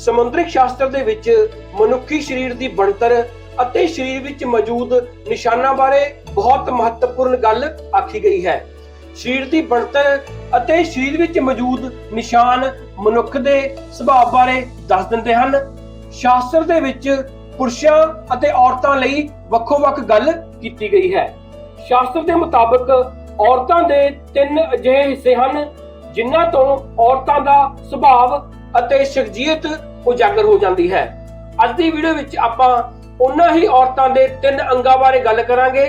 ਸਮੁੰਦਰਿਕ ਸ਼ਾਸਤਰ ਦੇ ਵਿੱਚ ਮਨੁੱਖੀ ਸਰੀਰ ਦੀ ਬਣਤਰ ਅਤੇ ਸਰੀਰ ਵਿੱਚ ਮੌਜੂਦ ਨਿਸ਼ਾਨਾਂ ਬਾਰੇ ਬਹੁਤ ਮਹੱਤਵਪੂਰਨ ਗੱਲ ਆਖੀ ਗਈ ਹੈ। ਸਰੀਰ ਦੀ ਬਣਤਰ ਅਤੇ ਸਰੀਰ ਵਿੱਚ ਮੌਜੂਦ ਨਿਸ਼ਾਨ ਮਨੁੱਖ ਦੇ ਸੁਭਾਅ ਬਾਰੇ ਦੱਸ ਦਿੰਦੇ ਹਨ। ਸ਼ਾਸਤਰ ਦੇ ਵਿੱਚ ਪੁਰਸ਼ਾਂ ਅਤੇ ਔਰਤਾਂ ਲਈ ਵੱਖੋ-ਵੱਖ ਗੱਲ ਕੀਤੀ ਗਈ ਹੈ। ਸ਼ਾਸਤਰ ਦੇ ਮੁਤਾਬਕ ਔਰਤਾਂ ਦੇ ਤਿੰਨ ਅਜਿਹੇ ਹਿੱਸੇ ਹਨ, ਜਿਨ੍ਹਾਂ ਤੋਂ ਔਰਤਾਂ ਦਾ ਸੁਭਾਅ ਅਤੇ ਸ਼ਖਸੀਅਤ ਉਜਾਗਰ ਹੋ ਜਾਂਦੀ ਹੈ। ਅੱਜ ਦੀ ਵੀਡੀਓ ਵਿੱਚ ਆਪਾਂ ਉਹਨਾਂ ਹੀ ਔਰਤਾਂ ਦੇ ਤਿੰਨ ਅੰਗਾਂ ਬਾਰੇ ਗੱਲ ਕਰਾਂਗੇ,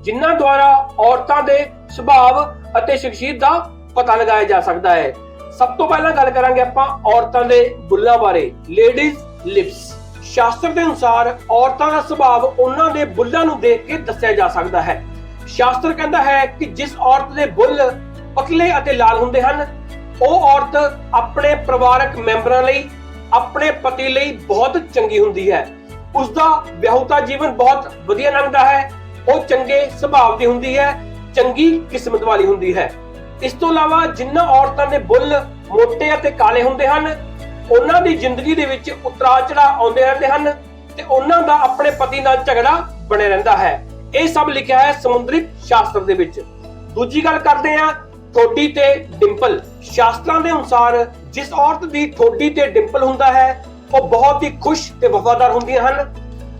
ਜਿਨ੍ਹਾਂ ਦੁਆਰਾ ਔਰਤਾਂ ਦੇ ਸੁਭਾਅ ਅਤੇ ਸ਼ਖਸੀਅਤ ਦਾ ਪਤਾ ਲਗਾਇਆ ਜਾ ਸਕਦਾ ਹੈ। ਸਭ ਤੋਂ ਪਹਿਲਾਂ ਗੱਲ ਕਰਾਂਗੇ ਆਪਾਂ ਔਰਤਾਂ ਦੇ ਬੁੱਲਾਂ ਬਾਰੇ ਲੇਡੀਜ਼ ਲਿਪਸ ਸ਼ਾਸਤਰ ਦੇ ਅਨੁਸਾਰ ਔਰਤਾਂ ਦਾ ਸੁਭਾਅ ਉਹਨਾਂ ਦੇ ਬੁੱਲਾਂ ਨੂੰ ਦੇਖ ਕੇ ਦੱਸਿਆ ਜਾ ਸਕਦਾ ਹੈ। ਸ਼ਾਸਤਰ ਕਹਿੰਦਾ ਹੈ ਕਿ ਜਿਸ ਔਰਤ ਦੇ ਬੁੱਲ ਪਤਲੇ ਅਤੇ ਲਾਲ ਹੁੰਦੇ ਹਨ, ਉਹ ਔਰਤ ਆਪਣੇ ਪਰਿਵਾਰਕ ਮੈਂਬਰਾਂ ਲਈ ਆਪਣੇ ਪਤੀ ਲਈ ਬਹੁਤ ਚੰਗੀ ਹੁੰਦੀ ਹੈ। ਉਸ ਦਾ ਵਿਆਹੁਤਾ ਜੀਵਨ ਬਹੁਤ ਵਧੀਆ ਲੰਘਦਾ ਹੈ। ਉਹ ਚੰਗੇ ਸੁਭਾਅ ਦੀ ਹੁੰਦੀ ਹੈ, ਚੰਗੀ ਕਿਸਮਤ ਵਾਲੀ ਹੁੰਦੀ ਹੈ। ਇਸ ਤੋਂ ਇਲਾਵਾ ਜਿਨ੍ਹਾਂ ਔਰਤਾਂ ਦੇ ਬੁੱਲ ਮੋٹے ਅਤੇ ਕਾਲੇ ਹੁੰਦੇ ਹਨ, ਉਹਨਾਂ ਦੀ ਜ਼ਿੰਦਗੀ ਦੇ ਵਿੱਚ ਉਤਰਾ ਚੜਾਅ ਆਉਂਦੇ ਰਹਿੰਦੇ ਹਨ ਤੇ ਉਹਨਾਂ ਦਾ ਆਪਣੇ ਪਤੀ ਨਾਲ ਝਗੜਾ ਬਣਿਆ ਰਹਿੰਦਾ ਹੈ। ਇਹ ਸਭ ਲਿਖਿਆ ਹੈ ਸਮੁੰਦਰੀ ਸ਼ਾਸਤਰ ਦੇ ਵਿੱਚ। ਦੂਜੀ ਗੱਲ ਕਰਦੇ ਹਾਂ ਠੋਡੀ ਤੇ ਡਿੰਪਲ। ਸ਼ਾਸਤਰਾਂ ਦੇ ਅਨੁਸਾਰ ਜਿਸ ਔਰਤ ਦੀ ਠੋਡੀ ਤੇ ਡਿੰਪਲ ਹੁੰਦਾ ਹੈ, ਉਹ ਬਹੁਤ ਹੀ ਖੁਸ਼ ਤੇ ਵਫਾਦਾਰ ਹੁੰਦੀਆਂ ਹਨ।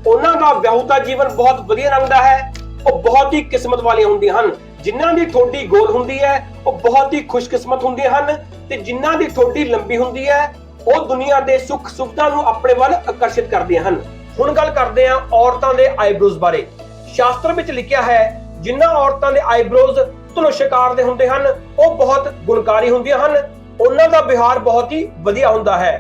ਉਹਨਾਂ ਦਾ ਵਿਆਹੁਤਾ ਜੀਵਨ ਬਹੁਤ ਵਧੀਆ ਲੰਘਦਾ ਹੈ, ਉਹ ਬਹੁਤ ਹੀ ਕਿਸਮਤ ਵਾਲੀਆਂ ਹੁੰਦੀਆਂ ਹਨ। ਜਿਨ੍ਹਾਂ ਦੀ ਠੋਡੀ ਗੋਲ ਹੁੰਦੀ ਹੈ, ਉਹ ਬਹੁਤ ਹੀ ਖੁਸ਼ਕਿਸਮਤ ਹੁੰਦੀਆਂ ਹਨ ਤੇ ਜਿਨ੍ਹਾਂ ਦੀ ਠੋਡੀ ਲੰਬੀ ਹੁੰਦੀ ਹੈ, ਉਹ ਦੁਨੀਆ ਦੇ ਸੁੱਖ ਸੁਵਿਧਾ ਨੂੰ ਆਪਣੇ ਵੱਲ ਆਕਰਸ਼ਿਤ ਕਰਦੀਆਂ ਹਨ। ਹੁਣ ਗੱਲ ਕਰਦੇ ਹਾਂ ਔਰਤਾਂ ਦੇ ਆਈਬ੍ਰੋਜ਼ ਬਾਰੇ। ਸ਼ਾਸਤਰ ਵਿੱਚ ਲਿਖਿਆ ਹੈ, ਜਿਨ੍ਹਾਂ ਔਰਤਾਂ ਦੇ ਆਈਬ੍ਰੋਜ਼ ਧਨੁਸ਼ਕਾਰ ਦੇ ਹੁੰਦੇ ਹਨ, ਉਹ ਬਹੁਤ ਗੁਣਕਾਰੀ ਹੁੰਦੀਆਂ ਹਨ ਉਹਨਾਂ ਦਾ ਵਿਹਾਰ ਬਹੁਤ ਹੀ ਵਧੀਆ ਹੁੰਦਾ ਹੈ।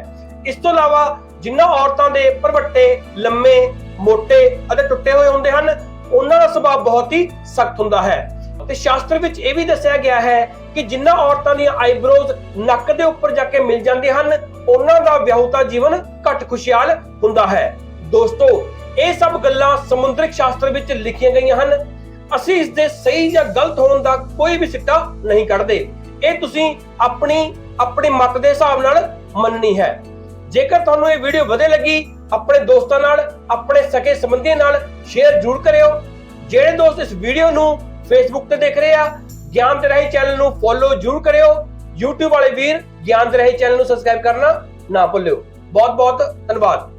ਇਸ ਤੋਂ ਇਲਾਵਾ ਜਿਨ੍ਹਾਂ ਔਰਤਾਂ ਦੇ ਭਰਵੱਟੇ ਲੰਮੇ ਮੋٹے ਅਤੇ ਟੁੱਟੇ ਹੋਏ ਹੁੰਦੇ ਹਨ, ਉਹਨਾਂ ਦਾ ਸੁਭਾਅ ਬਹੁਤ ਹੀ ਸਖਤ ਹੁੰਦਾ ਹੈ। ਤੇ ਸ਼ਾਸਤਰ ਵਿੱਚ ਇਹ ਵੀ ਦੱਸਿਆ ਗਿਆ ਹੈ ਕਿ ਜਿਨ੍ਹਾਂ ਔਰਤਾਂ ਦੀਆਂ ਆਈਬ੍ਰੋਜ਼ ਨੱਕ ਦੇ ਉੱਪਰ ਜਾ ਕੇ ਮਿਲ ਜਾਂਦੇ ਹਨ, ਉਹਨਾਂ ਦਾ ਵਿਆਹੁਤਾ ਜੀਵਨ ਘੱਟ ਖੁਸ਼ਹਾਲ ਹੁੰਦਾ ਹੈ। ਦੋਸਤੋ, ਇਹ ਸਭ ਗੱਲਾਂ ਸਮੁੰਦਰਿਕ ਸ਼ਾਸਤਰ ਵਿੱਚ ਲਿਖੀਆਂ ਗਈਆਂ ਹਨ। ਅਸੀਂ ਇਸ ਦੇ ਸਹੀ ਜਾਂ ਗਲਤ ਹੋਣ ਦਾ ਕੋਈ ਵੀ ਸਿੱਟਾ ਨਹੀਂ ਕੱਢਦੇ। ਇਹ ਤੁਸੀਂ ਆਪਣੀ ਆਪਣੇ ਮਤ ਦੇ ਹਿਸਾਬ ਨਾਲ ਮੰਨਣੀ ਹੈ। ਜੇਕਰ ਤੁਹਾਨੂੰ ਇਹ ਵੀਡੀਓ ਵਧੀਆ ਲੱਗੀ, ਆਪਣੇ ਦੋਸਤਾਂ ਨਾਲ, ਆਪਣੇ ਸਕੇ ਸੰਬੰਧੀਆਂ ਨਾਲ ਸ਼ੇਅਰ ਜ਼ਰੂਰ ਕਰਿਓ। ਜਿਹੜੇ ਦੋਸਤ ਇਸ ਵੀਡੀਓ ਨੂੰ ਫੇਸਬੁੱਕ ਤੇ ਦੇਖ ਰਹੇ ਆ, ਗਿਆਨ ਤੇ ਰਹੀ ਚੈਨਲ ਨੂੰ ਫੋਲੋ ਜ਼ਰੂਰ ਕਰਿਓ। YouTube ਵਾਲੇ ਵੀਰ ਗਿਆਨ ਦੇ ਰਾਹੀਂ ਚੈਨਲ ਨੂੰ ਸਬਸਕ੍ਰਾਈਬ ਕਰਨਾ ਨਾ ਭੁੱਲਿਓ। ਬਹੁਤ ਬਹੁਤ ਧੰਨਵਾਦ।